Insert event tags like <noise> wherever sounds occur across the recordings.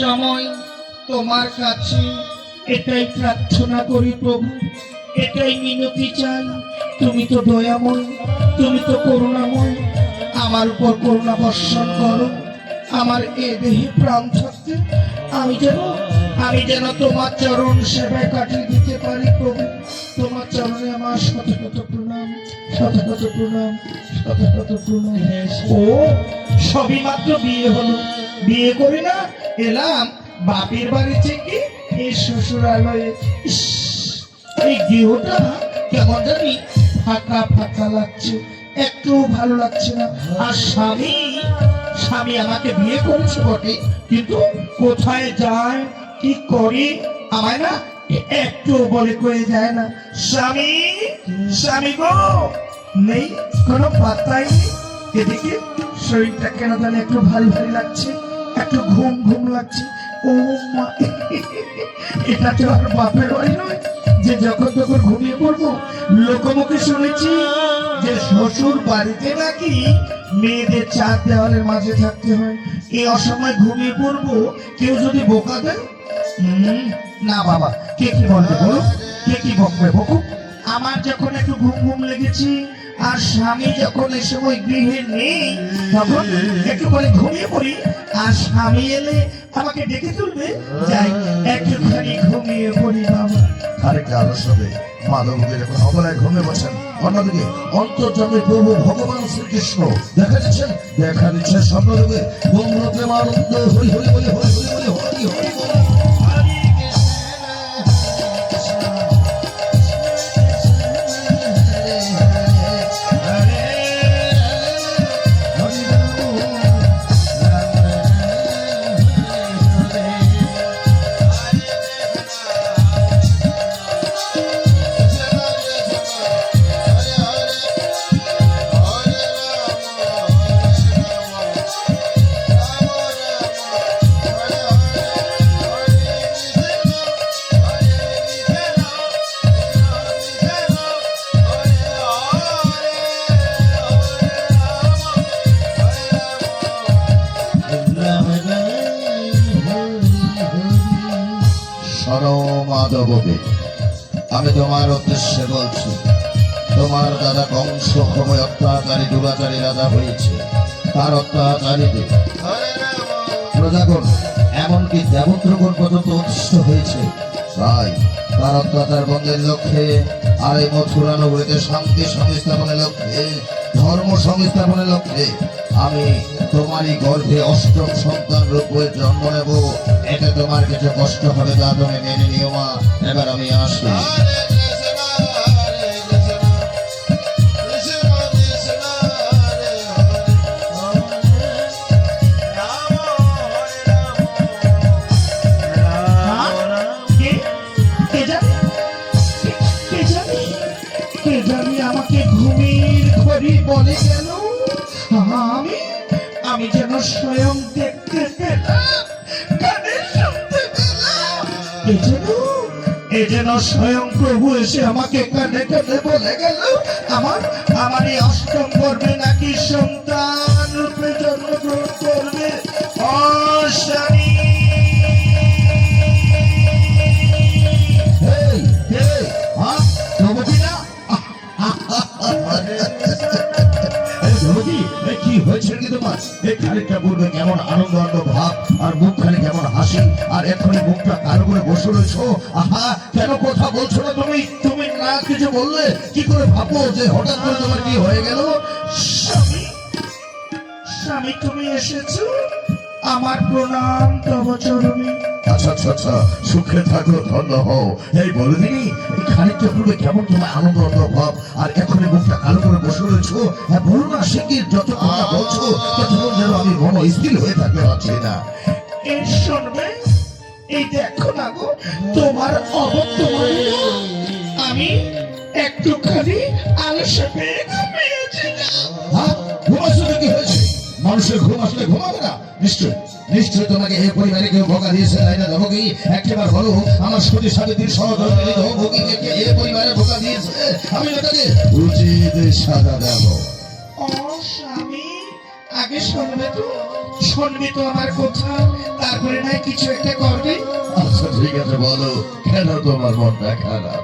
সময় তোমার কাছে। এটাই প্রার্থনা করি প্রভু, এটাই মিনতি চাই। তুমি তো দয়াময়, তুমি তো করুণাময়। আমার উপর করুণা বর্ষণ করো। আমার এ দেহে প্রাণ থাকতে আমি যেন আমি যেন তোমার চরণ সেবায় কাটিয়ে দিতে পারি প্রভু। তোমার চরণে আমার শত শত প্রণাম শত শত প্রণাম শত শত প্রণাম। ও সবই মাত্র বিয়ে হলো। বিয়ে করি না, এলাম, বাপের বাড়ি থেকে এই শ্বশুরালয়ে। এই গৃহটা কেমন জানি ফাঁকা ফাঁকা লাগছে একটু ভালো লাগছে না। আর স্বামী স্বামী আমাকে বিয়ে করেছে বটে, কিন্তু কোথায় যায়, কি করে, আমায় না একটু বলে কয়ে যায় না। স্বামী স্বামী গো, নেই, কোনো পাত্তাই এদিকে শরীরটা কেন জানি একটু ভারী ভারী লাগছে। একটু ঘুম ঘুম লাগছে। ও মা, এটা তো আর বাপের বাড়ি নয়। যে যখন তখন ঘুমিয়ে পড়ব, লোকমুখে শুনেছি যে শ্বশুর বাড়িতে নাকি মেয়েদের চার দেওয়ালের মাঝে থাকতে হয়। এই অসময় ঘুমিয়ে পড়ব, কেউ যদি বোকা দেয়? না বাবা, কে কি বলবে বলো কে কি বকবে বকুক আমার যখন একটু ঘুম ঘুম লেগেছি, আর স্বামী যখন এই সময় গৃহে নেই, তখন একটু করে ঘুমিয়ে পড়ি, আর স্বামী এলে আমাকে ডেকে তুলবে, যাই, একটুখানি ঘুমিয়ে পড়ি বাবা। আরেকটা আলোচনাতে মাধবদের এখন অবলায় ঘুমে বসেন। অন্যদিকে প্রভু ভগবান শ্রীকৃষ্ণ, দেখা দিচ্ছেন দেখা দিচ্ছেন সময় অত্যাচারী, দুরাচারী রাজা হয়েছে। তার অত্যাচারীতে প্রজাগণ, এমনকি দেবত্রগণ পর্যন্ত অতিষ্ঠ হয়েছে। তাই তার অত্যাচার বন্ধের লক্ষ্যে আর এই মথুরা শান্তি সংস্থাপনের লক্ষ্যে, ধর্ম সংস্থাপনের লক্ষ্যে আমি তোমারই গর্ভে অষ্টম সন্তান রূপে জন্ম নেব। এতে তোমার কিছু কষ্ট হবে, তা তুমি মেনে নিও মা। এবার আমি আসি। কে জানি আমাকে ঘুমের ঘড়ি বলে গেল আমি আমি যেন স্বয়ং দেখতে পেলাম এ যেন স্বয়ং প্রভু এসে আমাকে কানে কানে বলে গেল, আমার আমার এই অষ্টম পর্বে নাকি সন্তান? এই কি তোমার এই খানিকটা কেমন আনন্দ আনন্দ ভাব আর মুখ কেমন হাসি। আর এখনই মুখটা কারও করে বসে রয়েছো। আহা, কেন কথা বলছো না তুমি? তুমি না কিছু বললে কি করে ভাবো যে হঠাৎ করে তোমার কি হয়ে গেল? স্বামী স্বামী, তুমি এসেছ? আমার প্রণাম, তব চরণে। আচ্ছা আচ্ছা আচ্ছা। সুখে থাকো, ধন্য হও। এই বলে দিনি এই খানিকটা পূর্বে কেমন তোমার আনন্দ আনন্দ ভাব আর এখনই মুখটা কালো করে বসে রয়েছো? হ্যাঁ বলো না, সে কি যত কথা বলছো ততক্ষণ যেন আমি মন স্থির হয়ে থাকতে পারছি না। এই দেখো না গো, তোমার অবর্তমানে আমি একটুখানি আলসে পেয়ে ঘুমিয়েছিলাম। হ্যাঁ তো কি হয়েছে? মানুষের ঘুম আসলে ঘুমাবে না নিশ্চয় নিশ্চয় তোমাকে এই পরিবারে কেউ ভোগা দিয়েছে তাই না? কি একবার বলো আমার সতী সাবিত্রীর সহধর্মিনী ভোগীকে কে এই পরিবারে ভোগা দিয়েছে? আমি তাকে উচিত সাজা দেবো। ও স্বামী আগে শুনবে তো শুনবি তো আমার কথা তারপরে নাই কিছু একটা করবে? আচ্ছা ঠিক আছে বলো কেন তোমার মনটা খারাপ?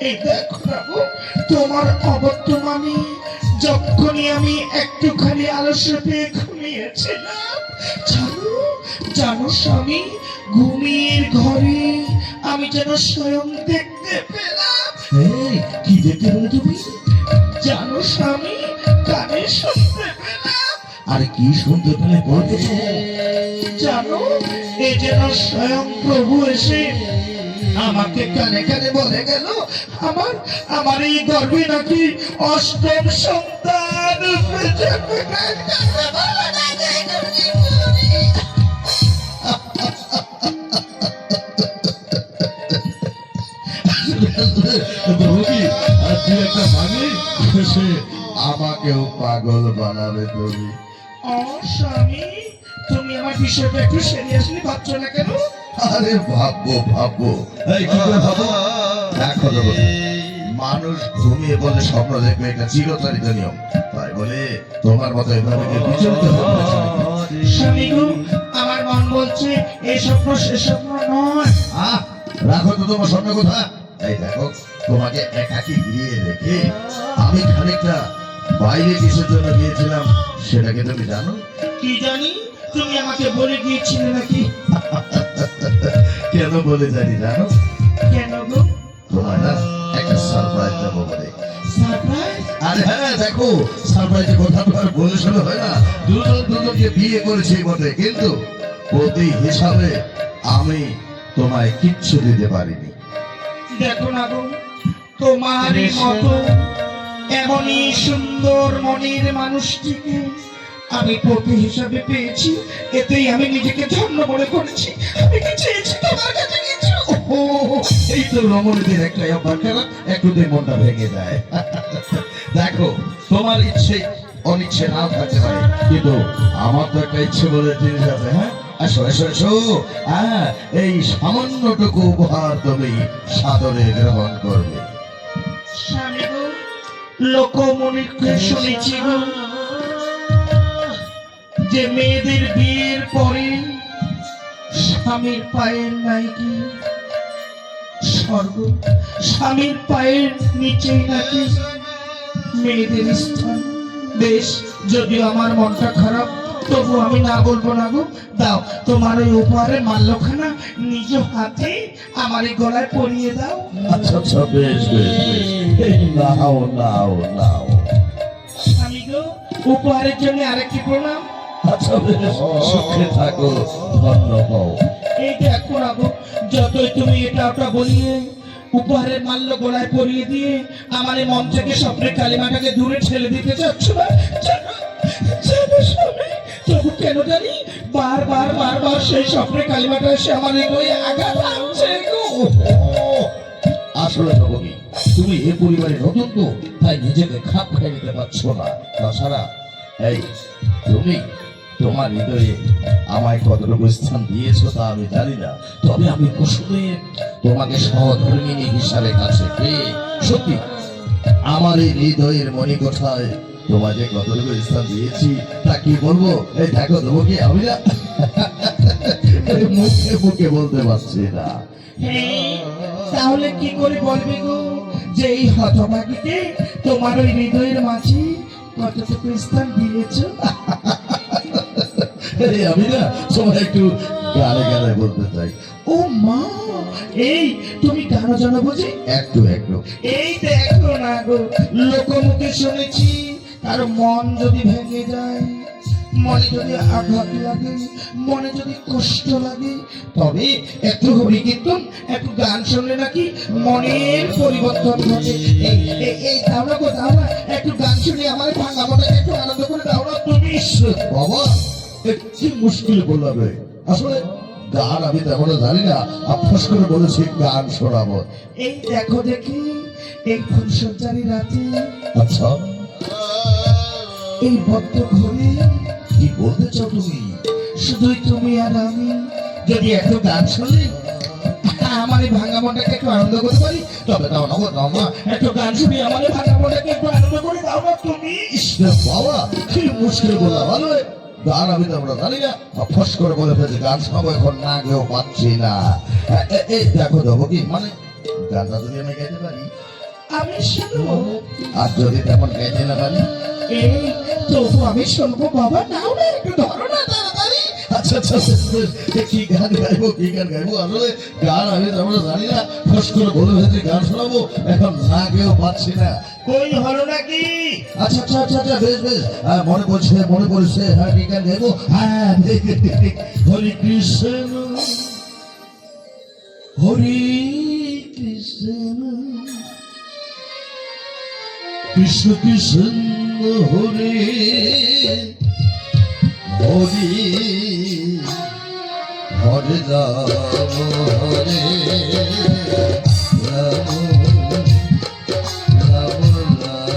এই দেখো তোমার অবর্তমানে যখনই আমি একটুখানি আলস্য পেয়ে ঘুমিয়েছিলাম জানো জানো স্বামী ঘুমিয়ে ঘরে আমি যেন স্বয়ং দেখতে পেলাম। এই কি দেখতে পেলে তুমি? জানো স্বামী কানে শুনতে পেলাম। আরে কি শুনতে পেলে বলতেছো জানো এ যেন স্বয়ং প্রভু এসে আমাকে কানে কানে বলে গেল আমার আমার এই গর্ভে নাকি অষ্টম সন্তান? তুই একটা সে আমাকেও পাগল বানাবে তুমি। ও স্বামী তুমি আমার বিষয়টা একটু সিরিয়াসলি ভাবছ না কেন? আরে ভাববো ভাববো। এই কি করে ভাবো দেখো মানুষ ঘুমিয়ে বলে স্বপ্ন দেখবে এটা চিরচারিত নিয়ম। তাই বলে তোমার মতো এভাবে বিচলিত স্বামী। আমার মন বলছে এই স্বপ্ন সে স্বপ্ন নয়। আহ, রাখো তো তোমার স্বপ্ন কথা এই দেখো তোমাকে একাকি গিয়ে রেখে আমি খানিকটা বাইরে কিসের জন্য গিয়েছিলাম সেটাকে তুমি জানো? কি জানি? তুমি আমাকে বলে গিয়েছিলে নাকি? কেন বলে জানি জানো? কেন গো? তোমার না একটা সারপ্রাইজ দেবো বলে। সারপ্রাইজ আরে হ্যাঁ দেখো সারপ্রাইজের কথা তো আর বলে শুনে হয় না। দুজন দুজনকে বিয়ে করেছি বটে কিন্তু প্রতি হিসাবে আমি তোমায় কিচ্ছু দিতে পারিনি। দেখো না গো তোমারই মতো এমনই সুন্দর মনের মানুষটিকে আমি পতি হিসাবে পেয়েছি এতেই আমি নিজেকে ধন্য মনে করেছি। আমি কি চেয়েছি তোমার কাছে কিছু? ও এই তো রমণীদের একটা অভ্যাস খারাপ একটুতেই মনটা ভেঙে যায় দেখো তোমার ইচ্ছে অনিচ্ছে নাও থাকতে পারে। কিন্তু আমার তো একটা ইচ্ছে বলে জিনিস আছে হ্যাঁ? আসো এসো এসো। হ্যাঁ এই সামান্যটুকু উপহার তুমি সাদরে গ্রহণ করবে। লোকমনিকে শুনেছি গো যে মেয়েদের বিয়ের পরে স্বামীর পায়ের নাকি স্বর্গ স্বামীর পায়ের নিচেই নাকি মেয়েদের স্থান। বেশ যদিও আমার মনটা খারাপ তবু আমি না বলব না গো। দাও তোমার ওই উপহারের মাল্যখানা নিজ হাতে আমার এই গলায় পরিয়ে দাও। আচ্ছা আচ্ছা বেশ বেশ বেশ। নাও নাও নাও। আমি গো উপহারের জন্য আরেকটি প্রণাম। আচ্ছা বেশ সুখে থাকো ধন্য হও। এই দেখো না গো যতই তুমি এটা ওটা বলিয়ে উপহারের মাল্য গলায় পরিয়ে দিয়ে আমার এই মন থেকে স্বপ্নের কালিমাটাকে দূরে ঠেলে দিতে চাচ্ছ না জানো জানো কেন জানি বারবার বারবার সেই স্বপ্নের কালিমাটা এসে আমার আঘাত আনছে আসলে তুমি এ নতুন তো তাই নিজেকে খাপ খাই নিতে পারছ না। তাছাড়া, এই, তুমি তোমার হৃদয়ে আমায় কতটুকু স্থান দিয়েছ তা আমি জানি না। তবে আমি কুসুমে তোমাকে সহধর্মিনী হিসাবে কাছে পেয়ে, সত্যি, আমার এই হৃদয়ের মণিকোঠায় তোমাকে কতটুকু স্থান দিয়েছি তা কি বলব? এই দেখো দেবো কি আমি না মুখে মুখে বলতে পারছি না। তাহলে কি করে বলবে গো? যে এই তোমার ওই হৃদয়ের মাঝে কতটুকু স্থান দিয়েছ? আমি না একটু গালে গালে বলতে চাই। ও মা এই তুমি কেন জানো বুঝি? একটু একটু এই দেখো না গো লোকমুখে শুনেছি। তার মন যদি ভেঙে যায়, মনে যদি আঘাত লাগে, মনে যদি কষ্ট লাগে, তবে একটু কীর্তন একটু গান শুনলে নাকি মনের পরিবর্তন ঘটে। এই না গো দাও না একটু গান শুনে আমার ভাঙা মনটাকে একটু আনন্দ করে দাও না তুমি বাবা কি মুশকিল বলবে। আসলে গান আমি তেমন জানি না, আফসোস করে বলেছি, গান শোনাবো। এই দেখো দেখি, এই ফুলসজ্জারি রাতে আচ্ছা। এই বদ্ধ ঘরে কি বলতে চাও তুমি শুধুই তুমি আর আমি। যদি এত গান এই ভাঙা মনটাকে একটু আনন্দ করতে পারি। তবে দাও না গো, দাও না। একটু শুনি ভাঙা মনটাকে একটু আনন্দ করে দাও না তুমি। বাবা কি মুশকিল বললাম ভালো জানি না। করে বলে এখন না পাচ্ছি না। দেখো দেবো কি মানে গানটা যদি আমি গাইতে পারি। আমি শুনব? আর যদি তেমন গাইতে না পারি এই তবু আমি শুনব বাবা। নাও না একটু ধরো না তাড়াতাড়ি। আচ্ছা আচ্ছা আচ্ছা, আচ্ছা, কি গান গাইবো কি গান গাইবো? আসলে গান আমি তো জানি না। ফস করে বলে ফেলছি গান শোনাবো। এখন না গেও পাচ্ছি না। কই হলো নাকি? আচ্ছা আচ্ছা আচ্ছা আচ্ছা বেশ বেশ। হ্যাঁ, মনে পড়ছে মনে পড়ছে। হ্যাঁ কি গান গাইবো? হ্যাঁ। হরি কৃষ্ণ হরি কৃষ্ণ। কৃষ্ণ কৃষ্ণ হরে হরি হরে রাম হরে রাম রাম রাম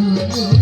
কৃষ্ণ কৃষ্ণ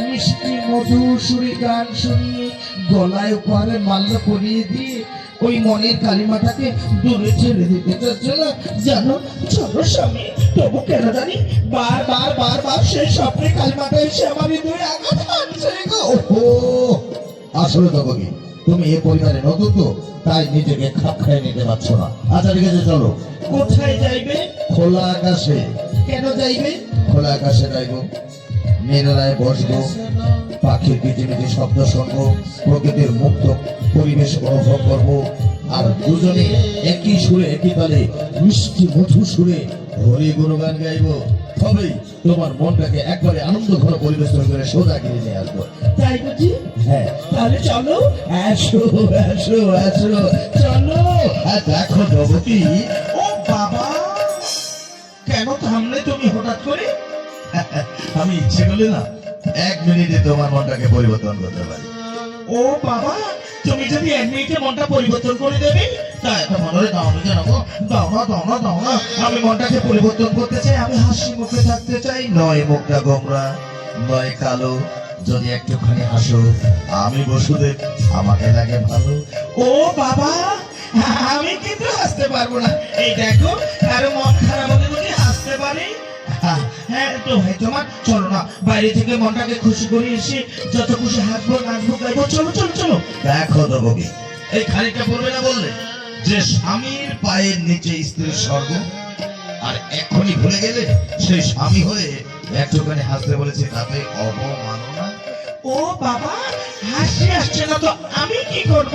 মিষ্টি, মধুর সুরে গান গলায় উপহারে মাল্য পরিয়ে দিয়ে ওই মনের কালিমাটাকে দূরে ছেড়ে দিতে চাচ্ছে না? জানো, চলো তবু কেন জানি বার বার বার বার স্বপ্নে কালিমাটা এসে আমার গো। ওহো, আসলে তবে তুমি এ পরিবারে নতুন তো, তাই নিজেকে খাপ খাইয়ে নিতে পারছ না। আচ্ছা ঠিক আছে, চলো। কোথায় যাইবে? খোলা আকাশে। কেন যাইবে? খোলা আকাশে যাইব। মেলায় বসবো। পাখির কিচিমিচি শব্দ শুনব। প্রকৃতির মুক্ত পরিবেশ অনুভব করব। আর দুজনে একই সুরে, একই তালে মিষ্টি মধু সুরে হরি গুণগান গাইব। তবেই তোমার মনটাকে একবারে আনন্দ ঘন পরিবেশ করে সোজা কিনে নিয়ে আসব। তাই বুঝি? হ্যাঁ। তাহলে চলো। আসো আসো আসো। চলো। আর দেখো জগতী ও বাবা! কেন থামলে তুমি হঠাৎ করে? আমি ইচ্ছে করলে না এক মিনিটে তোমার মনটাকে পরিবর্তন করতে পারি। ও বাবা তুমি যদি এক মিনিটে মনটা পরিবর্তন করে দেবে আমি মনটাকে পরিবর্তন করতে চাই আমি হাসি মুখে থাকতে চাই নয় মুখটা গোমরা নয় কালো যদি একটুখানি হাসো আমি বসুদেব আমাকে লাগে ভালো ও বাবা আমি কিন্তু হাসতে পারব না এই দেখো কারও মন খারাপ হলে বুঝি হাসতে পারি হ্যাঁ, তো তোমার চলো না থেকে খুশি করে এসে যত খুশি দেখো দেবকি এই খানিকটা পড়বে না বললে? যে স্বামীর পায়ের নিচে স্ত্রীর স্বর্গ, আর এখনই ভুলে গেলে সেই স্বামী হয়ে একটুখানি হাসতে বলেছে, তাতে অবমাননা? ও বাবা, হাসি আসছে না তো, আমি কি করব?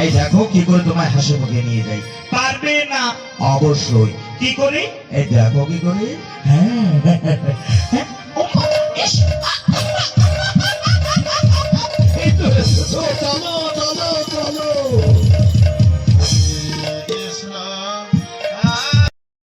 এই দেখো কি করে তোমায় হাসি মুখে নিয়ে যাই। পারবে না। অবশ্যই। কি করে? এই দেখো কি করি। হ্যাঁ। <laughs>